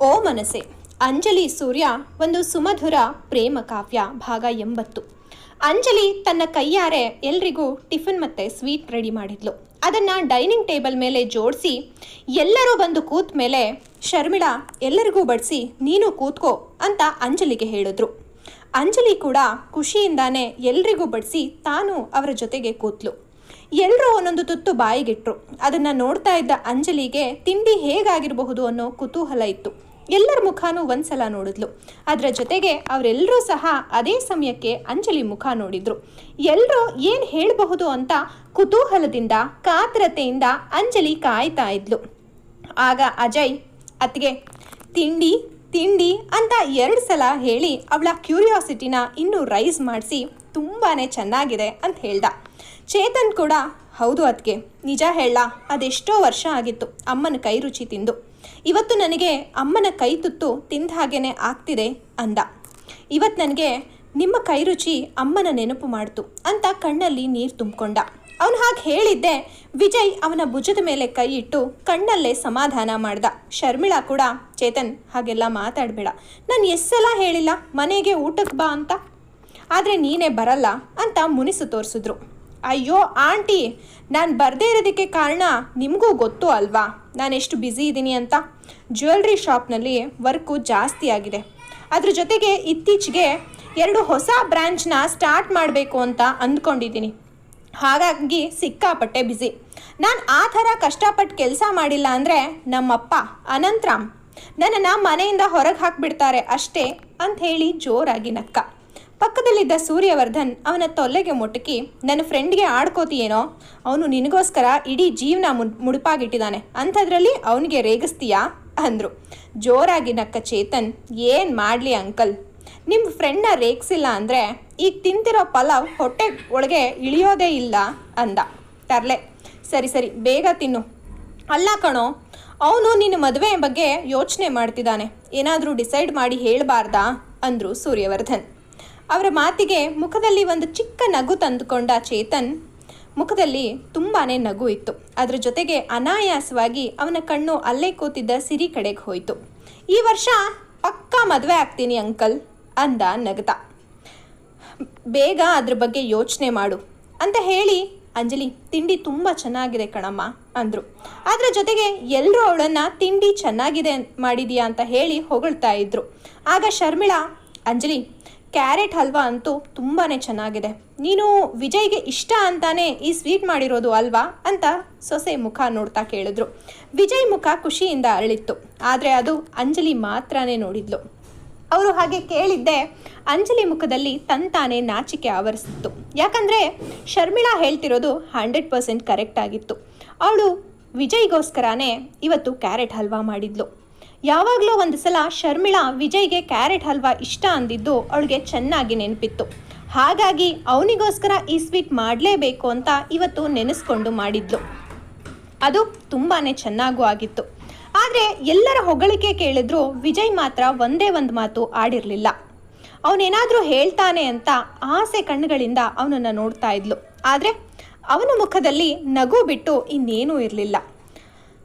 ಓ ಮನಸೆ ಅಂಜಲಿ ಸೂರ್ಯ ಒಂದು ಸುಮಧುರ ಪ್ರೇಮ ಕಾವ್ಯ ಭಾಗ ಎಂಬತ್ತು. ಅಂಜಲಿ ತನ್ನ ಕೈಯಾರೆ ಎಲ್ರಿಗೂ ಟಿಫಿನ್ ಮತ್ತೆ ಸ್ವೀಟ್ ರೆಡಿ ಮಾಡಿದ್ಲು. ಅದನ್ನ ಡೈನಿಂಗ್ ಟೇಬಲ್ ಮೇಲೆ ಜೋಡಿಸಿ ಎಲ್ಲರೂ ಬಂದು ಕೂತ ಮೇಲೆ, ಶರ್ಮಿಳಾ, ಎಲ್ಲರಿಗೂ ಬಡಿಸಿ, ನೀನು ಕೂತ್ಕೋ ಅಂತ ಅಂಜಲಿಗೆ ಹೇಳಿದ್ರು. ಅಂಜಲಿ ಕೂಡ ಖುಷಿಯಿಂದಾನೆ ಎಲ್ರಿಗೂ ಬಡಿಸಿ ತಾನು ಅವರ ಜೊತೆಗೆ ಕೂತ್ಲು. ಎಲ್ಲರೂ ಒಂದೊಂದು ತುತ್ತು ಬಾಯಿಗಿಟ್ರು. ಅದನ್ನ ನೋಡ್ತಾ ಇದ್ದ ಅಂಜಲಿಗೆ ತಿಂಡಿ ಹೇಗಾಗಿರಬಹುದು ಅನ್ನೋ ಕುತೂಹಲ ಇತ್ತು. ಎಲ್ಲರ ಮುಖನೂ ಒಂದ್ಸಲ ನೋಡಿದ್ಲು. ಅದರ ಜೊತೆಗೆ ಅವರೆಲ್ಲರೂ ಸಹ ಅದೇ ಸಮಯಕ್ಕೆ ಅಂಜಲಿ ಮುಖ ನೋಡಿದ್ರು. ಎಲ್ಲರೂ ಏನು ಹೇಳಬಹುದು ಅಂತ ಕುತೂಹಲದಿಂದ, ಕಾತರತೆಯಿಂದ ಅಂಜಲಿ ಕಾಯ್ತಾ ಇದ್ಲು. ಆಗ ಅಜಯ್ ಅತ್ಗೆ ತಿಂಡಿ ತಿಂಡಿ ಅಂತ ಎರಡು ಸಲ ಹೇಳಿ ಅವಳ ಕ್ಯೂರಿಯಾಸಿಟಿನ ಇನ್ನೂ ರೈಸ್ ಮಾಡಿಸಿ ತುಂಬಾ ಚೆನ್ನಾಗಿದೆ ಅಂತ ಹೇಳ್ದ. ಚೇತನ್ ಕೂಡ, ಹೌದು ಅದಕ್ಕೆ ನಿಜ ಹೇಳ ಅದೆಷ್ಟೋ ವರ್ಷ ಆಗಿತ್ತು, ಅಮ್ಮನ ಕೈ ರುಚಿ ತಿಂದು. ಇವತ್ತು ನನಗೆ ಅಮ್ಮನ ಕೈ ತುತ್ತು ತಿಂದ ಹಾಗೇನೆ ಆಗ್ತಿದೆ ಅಂದ. ಇವತ್ತು ನನಗೆ ನಿಮ್ಮ ಕೈ ರುಚಿ ಅಮ್ಮನ ನೆನಪು ಮಾಡ್ತು ಅಂತ ಕಣ್ಣಲ್ಲಿ ನೀರು ತುಂಬಿಕೊಂಡ. ಅವನು ಹಾಗೆ ಹೇಳಿದ್ದೆ, ವಿಜಯ್ ಅವನ ಭುಜದ ಮೇಲೆ ಕೈ ಇಟ್ಟು ಕಣ್ಣಲ್ಲೇ ಸಮಾಧಾನ ಮಾಡ್ದ. ಶರ್ಮಿಳಾ ಕೂಡ ಚೇತನ್ ಹಾಗೆಲ್ಲ ಮಾತಾಡಬೇಡ. ನಾನು ಎಷ್ಟು ಸಲ ಹೇಳಿಲ್ಲ, ಮನೆಗೆ ಊಟಕ್ಕೆ ಬಾ ಅಂತ. ಆದರೆ ನೀನೇ ಬರಲ್ಲ ಅಂತ ಮುನಿಸು ತೋರಿಸಿದ್ರು. ಅಯ್ಯೋ, ಆಂಟಿ, ನಾನು ಬರದೇ ಇರೋದಕ್ಕೆ ಕಾರಣ ನಿಮಗೂ ಗೊತ್ತು ಅಲ್ವಾ? ನಾನು ಎಷ್ಟು ಬ್ಯುಸಿ ಇದ್ದೀನಿ ಅಂತ ಜ್ಯುವೆಲ್ರಿ ಶಾಪ್ನಲ್ಲಿ ವರ್ಕು ಜಾಸ್ತಿ ಆಗಿದೆ. ಅದ್ರ ಜೊತೆಗೆ ಇತ್ತೀಚೆಗೆ ಎರಡು ಹೊಸ ಬ್ರ್ಯಾಂಚ್ನ ಸ್ಟಾರ್ಟ್ ಮಾಡಬೇಕು ಅಂತ ಅಂದ್ಕೊಂಡಿದ್ದೀನಿ. ಹಾಗಾಗಿ ಸಿಕ್ಕಾಪಟ್ಟೆ ಬ್ಯುಸಿ ನಾನು ಆ ಥರ ಕಷ್ಟಪಟ್ಟು ಕೆಲಸ ಮಾಡಿಲ್ಲ ಅಂದರೆ ನಮ್ಮಪ್ಪ ಅನಂತರಾಮ್ ನನ್ನನ್ನು ಮನೆಯಿಂದ ಹೊರಗೆ ಹಾಕಿಬಿಡ್ತಾರೆ ಅಷ್ಟೇ ಅಂತ ಹೇಳಿ ಜೋರಾಗಿ ನಕ್ಕ. ಪಕ್ಕದಲ್ಲಿದ್ದ ಸೂರ್ಯವರ್ಧನ್ ಅವನ ತೊಲ್ಲೆಗೆ ಮುಟುಕಿ, ನನ್ನ ಫ್ರೆಂಡ್ಗೆ ಆಡ್ಕೋತೀಯೇನೋ? ಅವನು ನಿನಗೋಸ್ಕರ ಇಡೀ ಜೀವನ ಮುಡ್ ಮುಡುಪಾಗಿಟ್ಟಿದ್ದಾನೆ ಅಂಥದ್ರಲ್ಲಿ ಅವನಿಗೆ ರೇಗಿಸ್ತೀಯಾ? ಅಂದರು. ಜೋರಾಗಿ ನಕ್ಕ ಚೇತನ್, ಏನು ಮಾಡಲಿ ಅಂಕಲ್? ನಿಮ್ಮ ಫ್ರೆಂಡ್ನ ರೇಗಿಸಿಲ್ಲ ಅಂದರೆ ಈಗ ತಿಂತಿರೋ ಪಲಾವ್ ಹೊಟ್ಟೆ ಒಳಗೆ ಇಳಿಯೋದೇ ಇಲ್ಲ, ಅಂದ. ತರಲೆ, ಸರಿ ಸರಿ, ಬೇಗ ತಿನ್ನು. ಅಲ್ಲ ಕಣೋ, ಅವನು ನಿನ್ನ ಮದುವೆ ಬಗ್ಗೆ ಯೋಚನೆ ಮಾಡ್ತಿದ್ದಾನೆ ಏನಾದರೂ ಡಿಸೈಡ್ ಮಾಡಿ ಹೇಳಬಾರ್ದಾ? ಅಂದರು ಸೂರ್ಯವರ್ಧನ್. ಅವರ ಮಾತಿಗೆ ಮುಖದಲ್ಲಿ ಒಂದು ಚಿಕ್ಕ ನಗು ತಂದುಕೊಂಡ ಚೇತನ್ ಮುಖದಲ್ಲಿ ತುಂಬಾ ನಗು ಇತ್ತು. ಅದರ ಜೊತೆಗೆ ಅನಾಯಾಸವಾಗಿ ಅವನ ಕಣ್ಣು ಅಲ್ಲೇ ಕೂತಿದ್ದ ಸಿರಿ ಕಡೆಗೆ ಹೋಯಿತು. ಈ ವರ್ಷ ಪಕ್ಕಾ ಮದುವೆ ಆಗ್ತೀನಿ ಅಂಕಲ್ ಅಂದ ನಗತ. ಬೇಗ ಅದ್ರ ಬಗ್ಗೆ ಯೋಚನೆ ಮಾಡು ಅಂತ ಹೇಳಿ ಅಂಜಲಿ, ತಿಂಡಿ ತುಂಬ ಚೆನ್ನಾಗಿದೆ ಕಣಮ್ಮ ಅಂದರು. ಅದರ ಜೊತೆಗೆ ಎಲ್ಲರೂ ಅವಳನ್ನು ತಿಂಡಿ ಚೆನ್ನಾಗಿದೆ ಮಾಡಿದೀಯಾ ಅಂತ ಹೇಳಿ ಹೊಗಳ್ತಾ ಇದ್ರು. ಆಗ ಶರ್ಮಿಳಾ, ಅಂಜಲಿ ಕ್ಯಾರೆಟ್ ಹಲ್ವಾ ಅಂತೂ ತುಂಬಾ ಚೆನ್ನಾಗಿದೆ. ನೀನು ವಿಜಯ್ಗೆ ಇಷ್ಟ ಅಂತಾನೆ ಈ ಸ್ವೀಟ್ ಮಾಡಿರೋದು ಅಲ್ವಾ? ಅಂತ ಸೊಸೆ ಮುಖ ನೋಡ್ತಾ ಕೇಳಿದ್ರು. ವಿಜಯ್ ಮುಖ ಖುಷಿಯಿಂದ ಅರಳಿತ್ತು. ಆದರೆ ಅದು ಅಂಜಲಿ ಮಾತ್ರನೇ ನೋಡಿದ್ಲು. ಅವರು ಹಾಗೆ ಕೇಳಿದ್ದೆ ಅಂಜಲಿ ಮುಖದಲ್ಲಿ ತಂತಾನೆ ನಾಚಿಕೆ ಆವರಿಸಿತ್ತು. ಯಾಕಂದರೆ ಶರ್ಮಿಳಾ ಹೇಳ್ತಿರೋದು ಹಂಡ್ರೆಡ್ ಪರ್ಸೆಂಟ್ ಕರೆಕ್ಟ್ ಆಗಿತ್ತು. ಅವಳು ವಿಜಯ್ಗೋಸ್ಕರನೇ ಇವತ್ತು ಕ್ಯಾರೆಟ್ ಹಲ್ವಾ ಮಾಡಿದ್ಲು. ಯಾವಾಗಲೂ ಒಂದು ಸಲ ಶರ್ಮಿಳಾ ವಿಜಯ್ಗೆ ಕ್ಯಾರೆಟ್ ಹಲ್ವಾ ಇಷ್ಟ ಅಂದಿದ್ದು ಅವಳಿಗೆ ಚೆನ್ನಾಗಿ ನೆನಪಿತ್ತು. ಹಾಗಾಗಿ ಅವನಿಗೋಸ್ಕರ ಈ ಸ್ವೀಟ್ ಮಾಡಲೇಬೇಕು ಅಂತ ಇವತ್ತು ನೆನೆಸ್ಕೊಂಡು ಮಾಡಿದ್ಲು. ಅದು ತುಂಬಾ ಚೆನ್ನಾಗೂ ಆಗಿತ್ತು. ಆದರೆ ಎಲ್ಲರ ಹೊಗಳಿಕೆ ಕೇಳಿದ್ರು ವಿಜಯ್ ಮಾತ್ರ ಒಂದೇ ಒಂದು ಮಾತು ಆಡಿರಲಿಲ್ಲ. ಅವನೇನಾದರೂ ಹೇಳ್ತಾನೆ ಅಂತ ಆಸೆ ಕಣ್ಣುಗಳಿಂದ ಅವನನ್ನು ನೋಡ್ತಾ ಇದ್ಲು. ಆದರೆ ಅವನ ಮುಖದಲ್ಲಿ ನಗು ಬಿಟ್ಟು ಇನ್ನೇನೂ ಇರಲಿಲ್ಲ.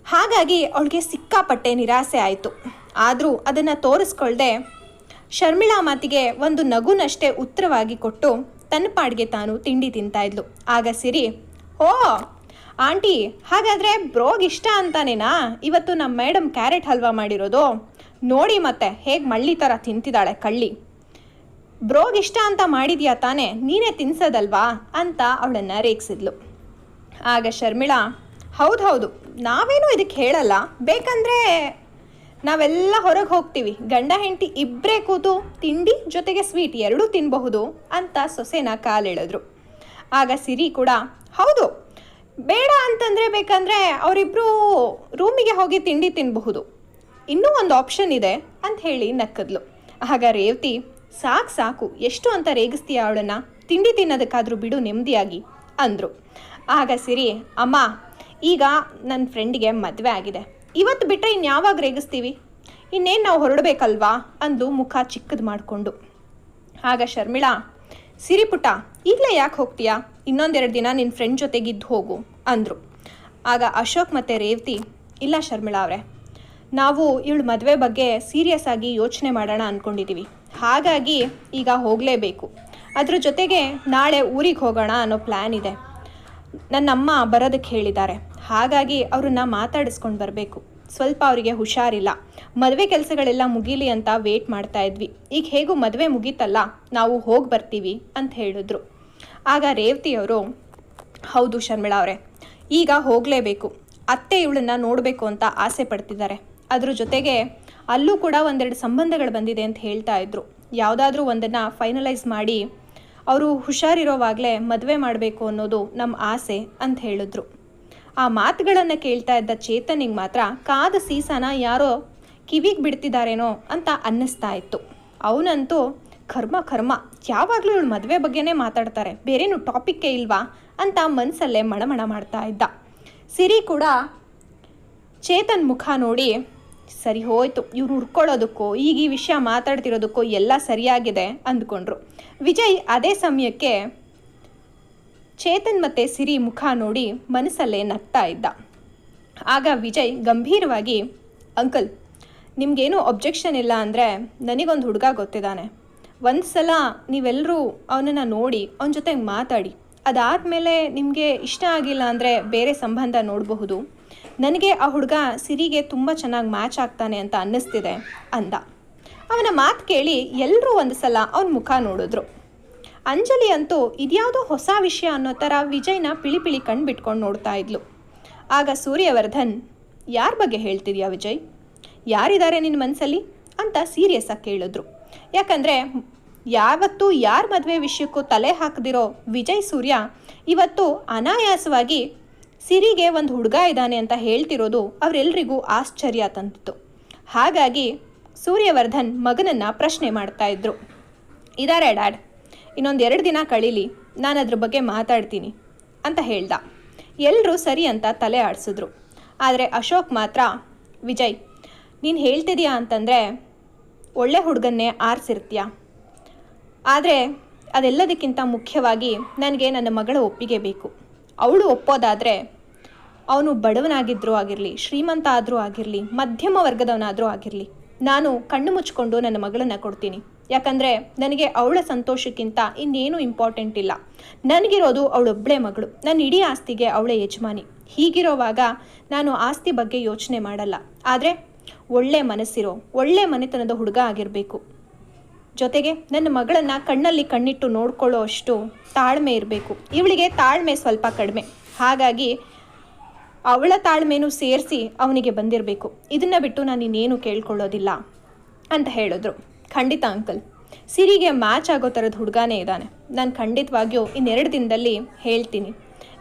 ಹಾಗಾಗಿ ಅವಳಿಗೆ ಸಿಕ್ಕಾಪಟ್ಟೆ ನಿರಾಸೆ ಆಯಿತು. ಆದರೂ ಅದನ್ನು ತೋರಿಸ್ಕೊಳ್ದೆ ಶರ್ಮಿಳಾ ಮಾತಿಗೆ ಒಂದು ನಗುನಷ್ಟೇ ಉತ್ತರವಾಗಿ ಕೊಟ್ಟು ತನ್ನ ಪಾಡಿಗೆ ತಾನು ತಿಂಡಿ ತಿಂತಾ ಇದ್ಲು. ಆಗ ಸಿರಿ ಓ ಆಂಟಿ, ಹಾಗಾದರೆ ಬ್ರೋಗ್ ಇಷ್ಟ ಅಂತಾನೇನಾ? ಇವತ್ತು ನಮ್ಮ ಮೇಡಮ್ ಕ್ಯಾರೆಟ್ ಹಲ್ವಾ ಮಾಡಿರೋದು. ನೋಡಿ ಮತ್ತೆ, ಹೇಗೆ ಮಳ್ಳಿ ಥರ ತಿಂತಿದ್ದಾಳೆ ಕಳ್ಳಿ. ಬ್ರೋಗ್ ಇಷ್ಟ ಅಂತ ಮಾಡಿದ್ಯಾ ತಾನೇ, ನೀನೇ ತಿನ್ಸೋದಲ್ವಾ? ಅಂತ ಅವಳನ್ನು ರೇಗಿಸಿದ್ಲು. ಆಗ ಶರ್ಮಿಳಾ ಹೌದು ಹೌದು ನಾವೇನು ಇದಕ್ಕೆ ಹೇಳಲ್ಲ. ಬೇಕಂದರೆ ನಾವೆಲ್ಲ ಹೊರಗೆ ಹೋಗ್ತೀವಿ. ಗಂಡ, ಹೆಂಡತಿ ಇಬ್ಬರೇ ಕೂತು ತಿಂಡಿ ಜೊತೆಗೆ ಸ್ವೀಟ್ ಎರಡೂ ತಿನ್ನಬಹುದು ಅಂತ ಸೊಸೆನ ಕಾಲೆಳೆದ್ರು ಆಗ ಸಿರಿ ಕೂಡ, ಹೌದು, ಬೇಡ ಅಂತಂದರೆ ಬೇಕಂದರೆ ಅವರಿಬ್ಬರು ರೂಮಿಗೆ ಹೋಗಿ ತಿಂಡಿ ತಿನ್ನಬಹುದು ಇನ್ನೂ ಒಂದು ಆಪ್ಷನ್ ಇದೆ ಅಂತ ಹೇಳಿ ನಕ್ಕದ್ಲು. ಆಗ ರೇವತಿ, ಸಾಕು ಸಾಕು, ಎಷ್ಟು ಅಂತ ರೇಗಿಸ್ತೀಯ ಅವಳನ್ನು? ತಿಂಡಿ ತಿನ್ನೋದಕ್ಕಾದರೂ ಬಿಡು, ನೆಮ್ಮದಿಯಾಗಿ, ಅಂದರು. ಆಗ ಸಿರಿ, ಅಮ್ಮ ಈಗ ನನ್ನ ಫ್ರೆಂಡಿಗೆ ಮದುವೆ ಆಗಿದೆ. ಇವತ್ತು ಬಿಟ್ಟರೆ ಇನ್ಯಾವಾಗ ರೇಗಿಸ್ತೀವಿ? ಇನ್ನೇನು ನಾವು ಹೊರಡಬೇಕಲ್ವಾ? ಅಂದು ಮುಖ ಚಿಕ್ಕದು ಮಾಡಿಕೊಂಡು. ಆಗ ಶರ್ಮಿಳಾ ಸಿರಿಪುಟ ಈಗಲೇ ಯಾಕೆ ಹೋಗ್ತೀಯಾ? ಇನ್ನೊಂದೆರಡು ದಿನ ನಿನ್ನ ಫ್ರೆಂಡ್ ಜೊತೆಗಿದ್ದು ಹೋಗು, ಅಂದರು. ಆಗ ಅಶೋಕ್ ಮತ್ತು ರೇವತಿ, ಇಲ್ಲ ಶರ್ಮಿಳಾ ಅವರೇ, ನಾವು ಇವಳು ಮದುವೆ ಬಗ್ಗೆ ಸೀರಿಯಸ್ ಆಗಿ ಯೋಚನೆ ಮಾಡೋಣ ಅಂದ್ಕೊಂಡಿದ್ದೀವಿ ಹಾಗಾಗಿ ಈಗ ಹೋಗಲೇಬೇಕು. ಅದ್ರ ಜೊತೆಗೆ ನಾಳೆ ಊರಿಗೆ ಹೋಗೋಣ ಅನ್ನೋ ಪ್ಲ್ಯಾನ್ ಇದೆ. ನನ್ನಮ್ಮ ಬರೋದಕ್ಕೆ ಹೇಳಿದ್ದಾರೆ. ಹಾಗಾಗಿ ಅವ್ರನ್ನ ಮಾತಾಡಿಸ್ಕೊಂಡು ಬರಬೇಕು. ಸ್ವಲ್ಪ ಅವರಿಗೆ ಹುಷಾರಿಲ್ಲ. ಮದುವೆ ಕೆಲಸಗಳೆಲ್ಲ ಮುಗೀಲಿ ಅಂತ ವೇಟ್ ಮಾಡ್ತಾ ಇದ್ವಿ. ಈಗ ಹೇಗೂ ಮದುವೆ ಮುಗೀತಲ್ಲ, ನಾವು ಹೋಗಿ ಬರ್ತೀವಿ ಅಂತ ಹೇಳಿದ್ರು. ಆಗ ರೇವತಿಯವರು ಹೌದು ಶರ್ಮಿಳಾ ಅವರೇ, ಈಗ ಹೋಗಲೇಬೇಕು. ಅತ್ತೆ ಇವಳನ್ನ ನೋಡಬೇಕು ಅಂತ ಆಸೆ ಪಡ್ತಿದ್ದಾರೆ. ಅದ್ರ ಜೊತೆಗೆ ಅಲ್ಲೂ ಕೂಡ ಒಂದೆರಡು ಸಂಬಂಧಗಳು ಬಂದಿದೆ ಅಂತ ಹೇಳ್ತಾ ಇದ್ರು. ಯಾವುದಾದ್ರೂ ಒಂದನ್ನು ಫೈನಲೈಸ್ ಮಾಡಿ ಅವರು ಹುಷಾರಿರೋವಾಗಲೇ ಮದುವೆ ಮಾಡಬೇಕು ಅನ್ನೋದು ನಮ್ಮ ಆಸೆ ಅಂತ ಹೇಳಿದ್ರು. ಆ ಮಾತುಗಳನ್ನು ಕೇಳ್ತಾ ಇದ್ದ ಚೇತನಿಗೆ ಮಾತ್ರ ಕಾದ ಸೀಸನ ಯಾರೋ ಕಿವಿಗೆ ಬಿಡ್ತಿದ್ದಾರೇನೋ ಅಂತ ಅನ್ನಿಸ್ತಾ ಇತ್ತು. ಅವನಂತೂ, ಕರ್ಮ ಕರ್ಮ, ಯಾವಾಗಲೂ ಇವಳು ಮದುವೆ ಬಗ್ಗೆನೇ ಮಾತಾಡ್ತಾರೆ, ಬೇರೇನು ಟಾಪಿಕ್ಕೇ ಇಲ್ವಾ? ಅಂತ ಮನಸ್ಸಲ್ಲೇ ಮಣಮಣ ಮಾಡ್ತಾ ಇದ್ದ. ಸಿರಿ ಕೂಡ ಚೇತನ್ ಮುಖ ನೋಡಿ ಸರಿ ಹೋಯ್ತು, ಇವ್ರು ಹುರ್ಕೊಳ್ಳೋದಕ್ಕೋ, ಈಗ ಈ ವಿಷಯ ಮಾತಾಡ್ತಿರೋದಕ್ಕೋ ಎಲ್ಲ ಸರಿಯಾಗಿದೆ ಅಂದ್ಕೊಂಡ್ರು. ವಿಜಯ್ ಅದೇ ಸಮಯಕ್ಕೆ ಚೇತನ್ ಮತ್ತು ಸಿರಿ ಮುಖ ನೋಡಿ ಮನಸ್ಸಲ್ಲೇ ನಗ್ತಾ ಇದ್ದ. ಆಗ ವಿಜಯ್ ಗಂಭೀರವಾಗಿ, ಅಂಕಲ್, ನಿಮಗೇನು ಅಬ್ಜೆಕ್ಷನ್ ಇಲ್ಲ ಅಂದರೆ ನನಗೊಂದು ಹುಡುಗ ಗೊತ್ತಿದ್ದಾನೆ. ಒಂದು ಸಲ ನೀವೆಲ್ಲರೂ ಅವನನ್ನು ನೋಡಿ, ಅವನ ಜೊತೆ ಮಾತಾಡಿ. ಅದಾದಮೇಲೆ ನಿಮಗೆ ಇಷ್ಟ ಆಗಿಲ್ಲ ಅಂದರೆ ಬೇರೆ ಸಂಬಂಧ ನೋಡಬಹುದು. ನನಗೆ ಆ ಹುಡುಗ ಸಿರಿಗೆ ತುಂಬ ಚೆನ್ನಾಗಿ ಮ್ಯಾಚ್ ಆಗ್ತಾನೆ ಅಂತ ಅನ್ನಿಸ್ತಿದೆ ಅಂದ. ಅವನ ಮಾತು ಕೇಳಿ ಎಲ್ಲರೂ ಒಂದು ಸಲ ಅವನ ಮುಖ ನೋಡಿದ್ರು. ಅಂಜಲಿ ಅಂತೂ ಇದ್ಯಾವುದೋ ಹೊಸ ವಿಷಯ ಅನ್ನೋ ಥರ ವಿಜಯ್ನ ಪಿಳಿ ಪಿಳಿ ಕಣ್ಣು ಬಿಟ್ಕೊಂಡು ನೋಡ್ತಾ ಇದ್ಲು. ಆಗ ಸೂರ್ಯವರ್ಧನ್, ಯಾರ ಬಗ್ಗೆ ಹೇಳ್ತಿದ್ಯಾ ವಿಜಯ್? ಯಾರಿದ್ದಾರೆ ನಿನ್ನ ಮನಸ್ಸಲ್ಲಿ ಅಂತ ಸೀರಿಯಸ್ ಆಗಿ ಕೇಳಿದ್ರು. ಯಾಕಂದರೆ ಯಾವತ್ತೂ ಯಾರ ಮದುವೆ ವಿಷಯಕ್ಕೂ ತಲೆ ಹಾಕದಿರೋ ವಿಜಯ್ ಸೂರ್ಯ ಇವತ್ತು ಅನಾಯಾಸವಾಗಿ ಸಿರಿಗೆ ಒಂದು ಹುಡುಗ ಇದ್ದಾನೆ ಅಂತ ಹೇಳ್ತಿರೋದು ಅವರೆಲ್ಲರಿಗೂ ಆಶ್ಚರ್ಯ ತಂದಿತ್ತು. ಹಾಗಾಗಿ ಸೂರ್ಯವರ್ಧನ್ ಮಗನನ್ನು ಪ್ರಶ್ನೆ ಮಾಡ್ತಾ ಇದ್ರು. ಇದಾರೆ ಡ್ಯಾಡ್, ಇನ್ನೊಂದು ಎರಡು ದಿನ ಕಳೀಲಿ ನಾನು ಅದ್ರ ಬಗ್ಗೆ ಮಾತಾಡ್ತೀನಿ ಅಂತ ಹೇಳ್ದ. ಎಲ್ಲರೂ ಸರಿ ಅಂತ ತಲೆ ಆಡಿಸಿದ್ರು. ಆದರೆ ಅಶೋಕ್ ಮಾತ್ರ, ವಿಜಯ್, ನೀನು ಹೇಳ್ತಿದ್ಯಾ ಅಂತಂದರೆ, ಒಳ್ಳೆ ಹುಡುಗನ್ನೇ ಆರಿಸಿರ್ತೀಯ? ಆದರೆ ಅದೆಲ್ಲದಕ್ಕಿಂತ ಮುಖ್ಯವಾಗಿ ನನಗೆ ನನ್ನ ಮಗಳ ಒಪ್ಪಿಗೆ ಬೇಕು. ಅವಳು ಒಪ್ಪೋದಾದರೆ ಅವನು ಬಡವನಾಗಿದ್ದರೂ ಆಗಿರಲಿ, ಶ್ರೀಮಂತ ಆದರೂ ಆಗಿರಲಿ, ಮಧ್ಯಮ ವರ್ಗದವನಾದರೂ ಆಗಿರಲಿ, ನಾನು ಕಣ್ಣು ಮುಚ್ಕೊಂಡು ನನ್ನ ಮಗಳನ್ನು ಕೊಡ್ತೀನಿ. ಯಾಕಂದರೆ ನನಗೆ ಅವಳ ಸಂತೋಷಕ್ಕಿಂತ ಇನ್ನೇನು ಇಂಪಾರ್ಟೆಂಟ್ ಇಲ್ಲ. ನನಗಿರೋದು ಅವಳೊಬ್ಬಳೇ ಮಗಳು. ನನ್ನ ಇಡೀ ಆಸ್ತಿಗೆ ಅವಳೇ ಯಜಮಾನಿ. ಹೀಗಿರೋವಾಗ ನಾನು ಆಸ್ತಿ ಬಗ್ಗೆ ಯೋಚನೆ ಮಾಡಲ್ಲ. ಆದರೆ ಒಳ್ಳೆ ಮನಸ್ಸಿರೋ, ಒಳ್ಳೆ ಮನೆತನದ ಹುಡುಗ ಆಗಿರಬೇಕು. ಜೊತೆಗೆ ನನ್ನ ಮಗಳನ್ನು ಕಣ್ಣಲ್ಲಿ ಕಣ್ಣಿಟ್ಟು ನೋಡ್ಕೊಳ್ಳೋ ಅಷ್ಟು ತಾಳ್ಮೆ ಇರಬೇಕು. ಇವಳಿಗೆ ತಾಳ್ಮೆ ಸ್ವಲ್ಪ ಕಡಿಮೆ. ಹಾಗಾಗಿ ಅವಳ ತಾಳ್ಮೆನೂ ಸೇರಿಸಿ ಅವನಿಗೆ ಬಂದಿರಬೇಕು. ಇದನ್ನು ಬಿಟ್ಟು ನಾನು ಇನ್ನೇನು ಕೇಳ್ಕೊಳ್ಳೋದಿಲ್ಲ ಅಂತ ಹೇಳಿದ್ರು. ಖಂಡಿತ ಅಂಕಲ್. ಸಿರಿಗೆ ಮ್ಯಾಚ್ ಆಗೋ ಥರದ ಹುಡುಗನೇ ಇದ್ದಾನೆ. ನಾನು ಖಂಡಿತವಾಗಿಯೂ ಇನ್ನೆರಡು ದಿನದಲ್ಲಿ ಹೇಳ್ತೀನಿ.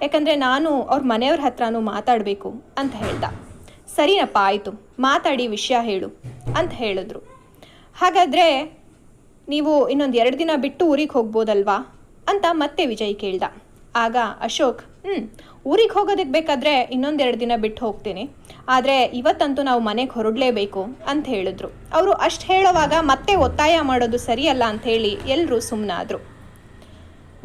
ಯಾಕಂದರೆ ನಾನು ಅವ್ರ ಮನೆಯವ್ರ ಹತ್ರನೂ ಮಾತಾಡಬೇಕು ಅಂತ ಹೇಳ್ದ. ಸರಿನಪ್ಪ, ಆಯಿತು. ಮಾತಾಡಿ ವಿಷಯ ಹೇಳು ಅಂತ ಹೇಳಿದ್ರು. ಹಾಗಾದರೆ ನೀವು ಇನ್ನೊಂದು ಎರಡು ದಿನ ಬಿಟ್ಟು ಊರಿಗೆ ಹೋಗ್ಬೋದಲ್ವಾ ಅಂತ ಮತ್ತೆ ವಿಜಯ್ ಕೇಳ್ದ. ಆಗ ಅಶೋಕ್ ಹ್ಞೂ ಊರಿಗೆ ಹೋಗೋದಕ್ಕೆ ಬೇಕಾದರೆ ಇನ್ನೊಂದೆರಡು ದಿನ ಬಿಟ್ಟು ಹೋಗ್ತೀನಿ. ಆದರೆ ಇವತ್ತಂತೂ ನಾವು ಮನೆಗೆ ಹೊರಡಲೇಬೇಕು ಅಂತ ಹೇಳಿದ್ರು. ಅವರು ಅಷ್ಟು ಹೇಳೋವಾಗ ಮತ್ತೆ ಒತ್ತಾಯ ಮಾಡೋದು ಸರಿಯಲ್ಲ ಅಂಥೇಳಿ ಎಲ್ಲರೂ ಸುಮ್ಮನಾದರು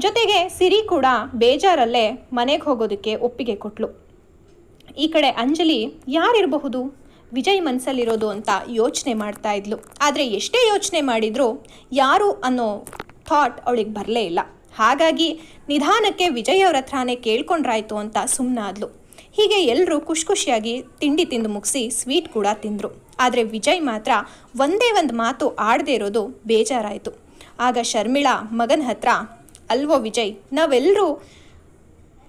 ಜೊತೆಗೆ ಸಿರಿ ಕೂಡ ಬೇಜಾರಲ್ಲೇ ಮನೆಗೆ ಹೋಗೋದಕ್ಕೆ ಒಪ್ಪಿಗೆ ಕೊಟ್ಲು. ಈ ಕಡೆ ಅಂಜಲಿ ಯಾರಿರಬಹುದು? ವಿಜಯ್ ಮನಸ್ಸಲ್ಲಿರೋದು ಅಂತ ಯೋಚನೆ ಮಾಡ್ತಾ ಇದ್ಲು. ಆದರೆ ಎಷ್ಟೇ ಯೋಚನೆ ಮಾಡಿದರೂ ಯಾರು ಅನ್ನೋ ಥಾಟ್ ಅವಳಿಗೆ ಬರಲೇ ಇಲ್ಲ. ಹಾಗಾಗಿ ನಿಧಾನಕ್ಕೆ ವಿಜಯ್ ಅವ್ರ ಹತ್ರನೇ ಕೇಳ್ಕೊಂಡ್ರಾಯ್ತು ಅಂತ ಸುಮ್ಮನಾದ್ಲು ಹೀಗೆ ಎಲ್ಲರೂ ಖುಷಿ ಖುಷಿಯಾಗಿ ತಿಂಡಿ ತಿಂದು ಮುಗಿಸಿ ಸ್ವೀಟ್ ಕೂಡ ತಿಂದರು. ಆದರೆ ವಿಜಯ್ ಮಾತ್ರ ಒಂದೇ ಒಂದು ಮಾತು ಆಡದೇ ಇರೋದು ಬೇಜಾರಾಯಿತು. ಆಗ ಶರ್ಮಿಳಾ ಮಗನ ಹತ್ರ, ಅಲ್ವೋ ವಿಜಯ್ ನಾವೆಲ್ಲರೂ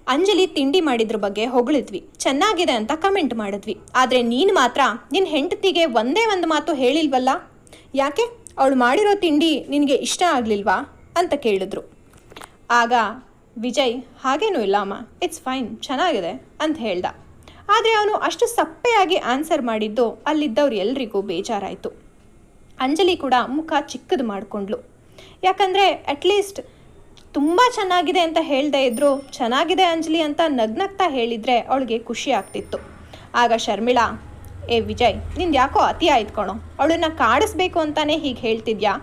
ಅಂಜಲಿ ತಿಂಡಿ ಮಾಡಿದ್ರ ಬಗ್ಗೆ ಹೊಗಳಿದ್ವಿ. ಚೆನ್ನಾಗಿದೆ ಅಂತ ಕಮೆಂಟ್ ಮಾಡಿದ್ವಿ. ಆದರೆ ನೀನು ಮಾತ್ರ ನಿನ್ನ ಹೆಂಡತಿಗೆ ಒಂದೇ ಒಂದು ಮಾತು ಹೇಳಿಲ್ವಲ್ಲ? ಯಾಕೆ? ಅವಳು ಮಾಡಿರೋ ತಿಂಡಿ ನಿನಗೆ ಇಷ್ಟ ಆಗಲಿಲ್ವಾ? ಅಂತ ಕೇಳಿದ್ರು. ಆಗ ವಿಜಯ್, ಹಾಗೇನೂ ಇಲ್ಲ ಅಮ್ಮ ಇಟ್ಸ್ ಫೈನ್ ಚೆನ್ನಾಗಿದೆ ಅಂತ ಹೇಳ್ದ. ಆದರೆ ಅವನು ಅಷ್ಟು ಸಪ್ಪೆಯಾಗಿ ಆನ್ಸರ್ ಮಾಡಿದ್ದು ಅಲ್ಲಿದ್ದವ್ರು ಎಲ್ರಿಗೂ ಬೇಜಾರಾಯಿತು. ಅಂಜಲಿ ಕೂಡ ಮುಖ ಚಿಕ್ಕದು ಮಾಡಿಕೊಂಡ್ಲು. ಯಾಕಂದರೆ ಅಟ್ಲೀಸ್ಟ್ ತುಂಬ ಚೆನ್ನಾಗಿದೆ ಅಂತ ಹೇಳ್ದೇ ಇದ್ರು, ಚೆನ್ನಾಗಿದೆ ಅಂಜಲಿ ಅಂತ ನಗ್ನಗ್ತಾ ಹೇಳಿದರೆ ಅವಳಿಗೆ ಖುಷಿ ಆಗ್ತಿತ್ತು. ಆಗ ಶರ್ಮಿಳಾ ಏ, ವಿಜಯ್, ನಿಂದು ಯಾಕೋ ಅತಿ ಆಯ್ತು ಕಣೋ. ಅವಳನ್ನ ಕಾಡಿಸ್ಬೇಕು ಅಂತಾನೆ ಹೀಗೆ ಹೇಳ್ತಿದ್ಯಾ?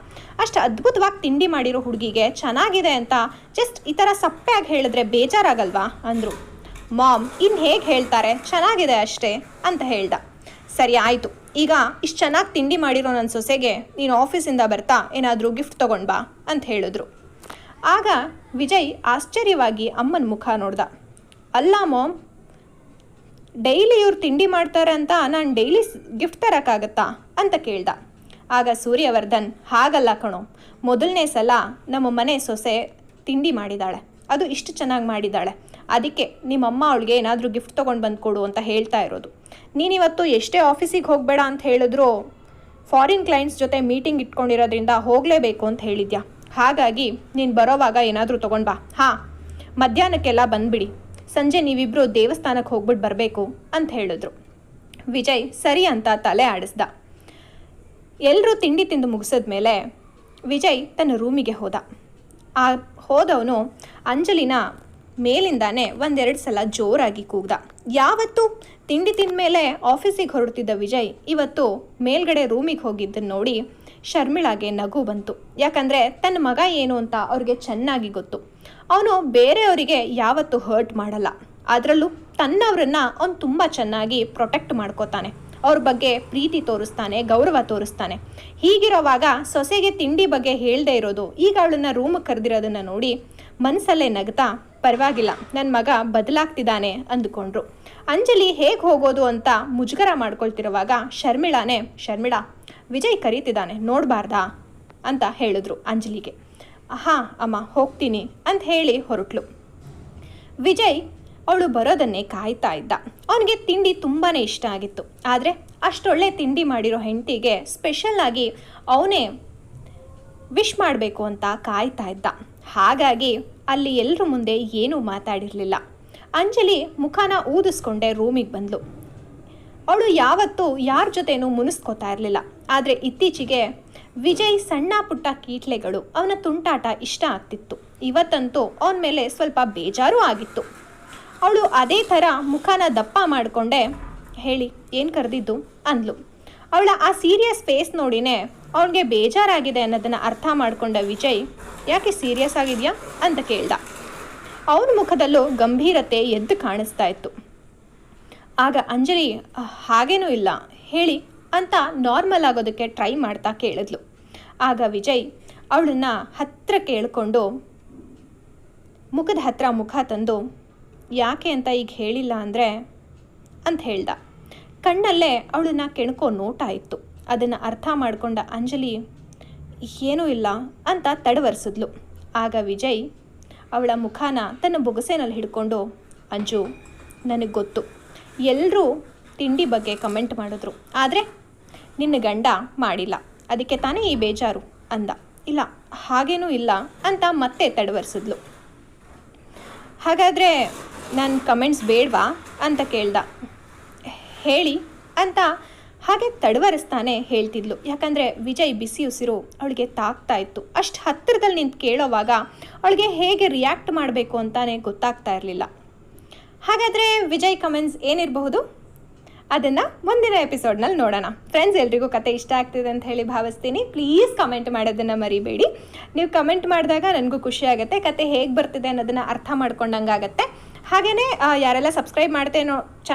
ಅಷ್ಟು ಅದ್ಭುತವಾಗಿ ತಿಂಡಿ ಮಾಡಿರೋ ಹುಡುಗಿಗೆ ಚೆನ್ನಾಗಿದೆ ಅಂತ ಜಸ್ಟ್ ಈ ಥರ ಸಪ್ಪೆಯಾಗಿ ಹೇಳಿದ್ರೆ ಬೇಜಾರಾಗಲ್ವಾ? ಅಂದರು. ಮಾಮ್ ಇನ್ನು ಹೇಗೆ ಹೇಳ್ತಾರೆ? ಚೆನ್ನಾಗಿದೆ ಅಷ್ಟೇ ಅಂತ ಹೇಳ್ದ. ಸರಿ, ಆಯಿತು. ಈಗ ಇಷ್ಟು ಚೆನ್ನಾಗಿ ತಿಂಡಿ ಮಾಡಿರೋ ನನ್ನ ಸೊಸೆಗೆ ನೀನು ಆಫೀಸಿಂದ ಬರ್ತಾ ಏನಾದರೂ ಗಿಫ್ಟ್ ತೊಗೊಂಡು ಬಾ ಅಂತ ಹೇಳಿದ್ರು. ಆಗ ವಿಜಯ್ ಆಶ್ಚರ್ಯವಾಗಿ ಅಮ್ಮನ ಮುಖ ನೋಡ್ದ. ಅಲ್ಲ ಮಾಮ್ ಡೈಲಿ ಇವ್ರು ತಿಂಡಿ ಮಾಡ್ತಾರೆ ಅಂತ ನಾನು ಡೈಲಿ ಗಿಫ್ಟ್ ತರೋಕ್ಕಾಗತ್ತಾ ಅಂತ ಕೇಳ್ದ. ಆಗ ಸೂರ್ಯವರ್ಧನ್, ಹಾಗಲ್ಲ ಕಣೋ. ಮೊದಲನೇ ಸಲ ನಮ್ಮ ಮನೆ ಸೊಸೆ ತಿಂಡಿ ಮಾಡಿದ್ದಾಳೆ ಅದು ಇಷ್ಟು ಚೆನ್ನಾಗಿ ಮಾಡಿದ್ದಾಳೆ ಅದಕ್ಕೆ ನಿಮ್ಮಮ್ಮ ಅವಳಿಗೆ ಏನಾದರೂ ಗಿಫ್ಟ್ ತೊಗೊಂಡು ಬಂದು ಕೊಡು ಅಂತ ಹೇಳ್ತಾ ಇರೋದು. ನೀನಿವತ್ತು ಎಷ್ಟೇ ಆಫೀಸಿಗೆ ಹೋಗಬೇಡ ಅಂತ ಹೇಳಿದ್ರು ಫಾರಿನ್ ಕ್ಲೈಂಟ್ಸ್ ಜೊತೆ ಮೀಟಿಂಗ್ ಇಟ್ಕೊಂಡಿರೋದ್ರಿಂದ ಹೋಗಲೇಬೇಕು ಅಂತ ಹೇಳಿದ್ಯಾ? ಹಾಗಾಗಿ ನೀನು ಬರೋವಾಗ ಏನಾದರೂ ತೊಗೊಂಡು ಬಾ. ಹಾಂ, ಮಧ್ಯಾಹ್ನಕ್ಕೆಲ್ಲ ಬಂದ್ಬಿಡಿ. ಸಂಜೆ ನೀವಿಬ್ಬರು ದೇವಸ್ಥಾನಕ್ಕೆ ಹೋಗ್ಬಿಟ್ಟು ಬರಬೇಕು ಅಂತ ಹೇಳಿದ್ರು. ವಿಜಯ್ ಸರಿ ಅಂತ ತಲೆ ಆಡಿಸ್ದ. ಎಲ್ಲರೂ ತಿಂಡಿ ತಿಂದು ಮುಗಿಸಿದ್ಮೇಲೆ ವಿಜಯ್ ತನ್ನ ರೂಮಿಗೆ ಹೋದ. ಆ ಹೋದವನು ಅಂಜಲಿನ ಮೇಲಿಂದಾನೆ ಒಂದೆರಡು ಸಲ ಜೋರಾಗಿ ಕೂಗ್ದ. ಯಾವತ್ತು ತಿಂಡಿ ತಿಂದಮೇಲೆ ಆಫೀಸಿಗೆ ಹೊರಡ್ತಿದ್ದ ವಿಜಯ್ ಇವತ್ತು ಮೇಲ್ಗಡೆ ರೂಮಿಗೆ ಹೋಗಿದ್ದನ್ನು ನೋಡಿ ಶರ್ಮಿಳಾಗೆ ನಗು ಬಂತು. ಯಾಕಂದರೆ ತನ್ನ ಮಗ ಏನು ಅಂತ ಅವ್ರಿಗೆ ಚೆನ್ನಾಗಿ ಗೊತ್ತು. ಅವನು ಬೇರೆಯವರಿಗೆ ಯಾವತ್ತೂ ಹರ್ಟ್ ಮಾಡಲ್ಲ. ಅದರಲ್ಲೂ ತನ್ನವರನ್ನ ಅವನು ತುಂಬ ಚೆನ್ನಾಗಿ ಪ್ರೊಟೆಕ್ಟ್ ಮಾಡ್ಕೋತಾನೆ. ಅವ್ರ ಬಗ್ಗೆ ಪ್ರೀತಿ ತೋರಿಸ್ತಾನೆ, ಗೌರವ ತೋರಿಸ್ತಾನೆ. ಹೀಗಿರೋವಾಗ ಸೊಸೆಗೆ ತಿಂಡಿ ಬಗ್ಗೆ ಹೇಳದೇ ಇರೋದು, ಈಗ ಅವಳನ್ನ ರೂಮ್ ಕರೆದಿರೋದನ್ನ ನೋಡಿ ಮನಸ್ಸಲ್ಲೇ ನಗ್ತಾ, ಪರವಾಗಿಲ್ಲ ನನ್ನ ಮಗ ಬದಲಾಗ್ತಿದ್ದಾನೆ ಅಂದುಕೊಂಡ್ರು. ಅಂಜಲಿ ಹೇಗೆ ಹೋಗೋದು ಅಂತ ಮುಜುಗರ ಮಾಡ್ಕೊಳ್ತಿರುವಾಗ ಶರ್ಮಿಳಾನೇ, ಶರ್ಮಿಳಾ, ವಿಜಯ್ ಕರೀತಿದ್ದಾನೆ, ನೋಡಬಾರ್ದಾ? ಅಂತ ಹೇಳಿದ್ರು ಅಂಜಲಿಗೆ. ಹಾಂ ಅಮ್ಮ, ಹೋಗ್ತೀನಿ ಅಂತ ಹೇಳಿ ಹೊರಟ್ಲು. ವಿಜಯ್ ಅವಳು ಬರೋದನ್ನೇ ಕಾಯ್ತಾ ಇದ್ದ. ಅವನಿಗೆ ತಿಂಡಿ ತುಂಬಾ ಇಷ್ಟ ಆಗಿತ್ತು. ಆದರೆ ಅಷ್ಟೊಳ್ಳೆ ತಿಂಡಿ ಮಾಡಿರೋ ಹೆಂಡತಿಗೆ ಸ್ಪೆಷಲ್ಲಾಗಿ ಅವನೇ ವಿಶ್ ಮಾಡಬೇಕು ಅಂತ ಕಾಯ್ತಾ ಇದ್ದ. ಹಾಗಾಗಿ ಅಲ್ಲಿ ಎಲ್ಲರ ಮುಂದೆ ಏನೂ ಮಾತಾಡಿರಲಿಲ್ಲ. ಅಂಜಲಿ ಮುಖಾನ ಊದಿಸ್ಕೊಂಡೆ ರೂಮಿಗೆ ಬಂದ್ಲು. ಅವಳು ಯಾವತ್ತೂ ಯಾರ ಜೊತೆನೂ ಮುನಿಸ್ಕೋತಾ ಇರಲಿಲ್ಲ. ಆದರೆ ಇತ್ತೀಚೆಗೆ ವಿಜಯ್ ಸಣ್ಣ ಪುಟ್ಟ ಕೀಟ್ಲೆಗಳು. ಅವನ ತುಂಟಾಟ ಇಷ್ಟ ಆಗ್ತಿತ್ತು. ಇವತ್ತಂತೂ ಅವನ ಮೇಲೆ ಸ್ವಲ್ಪ ಬೇಜಾರು ಆಗಿತ್ತು. ಅವಳು ಅದೇ ಥರ ಮುಖಾನ ದಪ್ಪ ಮಾಡಿಕೊಂಡೆ, ಹೇಳಿ, ಏನು ಕರೆದಿದ್ದು? ಅಂದ್ಲು. ಅವಳ ಆ ಸೀರಿಯಸ್ ಫೇಸ್ ನೋಡಿನೇ ಅವನಿಗೆ ಬೇಜಾರಾಗಿದೆ ಅನ್ನೋದನ್ನು ಅರ್ಥ ಮಾಡಿಕೊಂಡ ವಿಜಯ್, ಯಾಕೆ ಸೀರಿಯಸ್ ಆಗಿದೆಯಾ? ಅಂತ ಕೇಳ್ದ. ಅವನ ಮುಖದಲ್ಲೂ ಗಂಭೀರತೆ ಎದ್ದು ಕಾಣಿಸ್ತಾ ಇತ್ತು. ಆಗ ಅಂಜಲಿ ಹಾಗೇನೂ ಇಲ್ಲ. ಹೇಳಿ ಅಂತ ನಾರ್ಮಲ್ ಆಗೋದಕ್ಕೆ ಟ್ರೈ ಮಾಡ್ತಾ ಕೇಳಿದ್ಲು. ಆಗ ವಿಜಯ್ ಅವಳನ್ನ ಹತ್ರ ಕೇಳಿಕೊಂಡು, ಮುಖದ ಹತ್ರ ಮುಖ ತಂದು, ಯಾಕೆ ಅಂತ ಈಗ ಹೇಳಿಲ್ಲ ಅಂದರೆ? ಅಂತ ಹೇಳ್ದ. ಕಣ್ಣಲ್ಲೇ ಅವಳನ್ನ ಕೆಣಕೋ ನೋಟ ಇತ್ತು. ಅದನ್ನು ಅರ್ಥ ಮಾಡಿಕೊಂಡ ಅಂಜಲಿ, ಏನೂ ಇಲ್ಲ ಅಂತ ತಡವರಿಸಿದ್ಲು. ಆಗ ವಿಜಯ್ ಅವಳ ಮುಖಾನ ತನ್ನ ಬೊಗಸೆನಲ್ಲಿ ಹಿಡ್ಕೊಂಡು, ಅಂಜು, ನನಗೆ ಗೊತ್ತು. ಎಲ್ಲರೂ ತಿಂಡಿ ಬಗ್ಗೆ ಕಮೆಂಟ್ ಮಾಡಿದ್ರು. ಆದರೆ ನಿನ್ನ ಗಂಡ ಮಾಡಿಲ್ಲ. ಅದಕ್ಕೆ ತಾನೇ ಈ ಬೇಜಾರು ಅಂದ. ಇಲ್ಲ, ಹಾಗೇನೂ ಇಲ್ಲ ಅಂತ ಮತ್ತೆ ತಡವರಿಸಿದ್ಲು. ಹಾಗಾದರೆ ನನ್ನ ಕಮೆಂಟ್ಸ್ ಬೇಡವಾ ಅಂತ ಕೇಳ್ದ. ಹೇಳಿ ಅಂತ ಹಾಗೆ ತಡವರಿಸ್ತಾನೆ ಹೇಳ್ತಿದ್ಲು. ಯಾಕಂದರೆ ವಿಜಯ್ ಬಿಸಿ ಉಸಿರು ಅವಳಿಗೆ ತಾಗ್ತಾ ಇತ್ತು. ಅಷ್ಟು ಹತ್ತಿರದಲ್ಲಿ ನಿಂತು ಕೇಳೋವಾಗ ಅವಳಿಗೆ ಹೇಗೆ ರಿಯಾಕ್ಟ್ ಮಾಡಬೇಕು ಅಂತಾನೆ ಗೊತ್ತಾಗ್ತಾ ಇರಲಿಲ್ಲ. ಹಾಗಾದರೆ ವಿಜಯ್ ಕಮೆಂಟ್ಸ್ ಏನಿರಬಹುದು? ಅದನ್ನು ಮುಂದಿನ ಎಪಿಸೋಡ್ನಲ್ಲಿ ನೋಡೋಣ. ಫ್ರೆಂಡ್ಸ್ ಎಲ್ರಿಗೂ ಕತೆ ಇಷ್ಟ ಆಗ್ತಿದೆ ಅಂತ ಹೇಳಿ ಭಾವಿಸ್ತೀನಿ. ಪ್ಲೀಸ್ ಕಮೆಂಟ್ ಮಾಡೋದನ್ನು ಮರಿಬೇಡಿ. ನೀವು ಕಮೆಂಟ್ ಮಾಡಿದಾಗ ನನಗೂ ಖುಷಿ ಆಗುತ್ತೆ. ಕತೆ ಹೇಗೆ ಬರ್ತಿದೆ ಅನ್ನೋದನ್ನು ಅರ್ಥ ಮಾಡ್ಕೊಂಡಂಗೆ ಆಗುತ್ತೆ. ಹಾಗೆಯೇ ಯಾರೆಲ್ಲ ಸಬ್ಸ್ಕ್ರೈಬ್ ಮಾಡ್ತೇ ನೋ, ಚ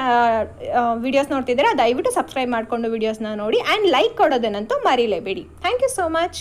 ವಿಡಿಯೋಸ್ ನೋಡ್ತಿದ್ದೀರಾ, ದಯವಿಟ್ಟು ಸಬ್ಸ್ಕ್ರೈಬ್ ಮಾಡಿಕೊಂಡು ವಿಡಿಯೋಸ್ನ ನೋಡಿ. ಆ್ಯಂಡ್ ಲೈಕ್ ಕೊಡೋದನ್ನಂತೂ ಮರಿಲೇಬೇಡಿ. Thank you so much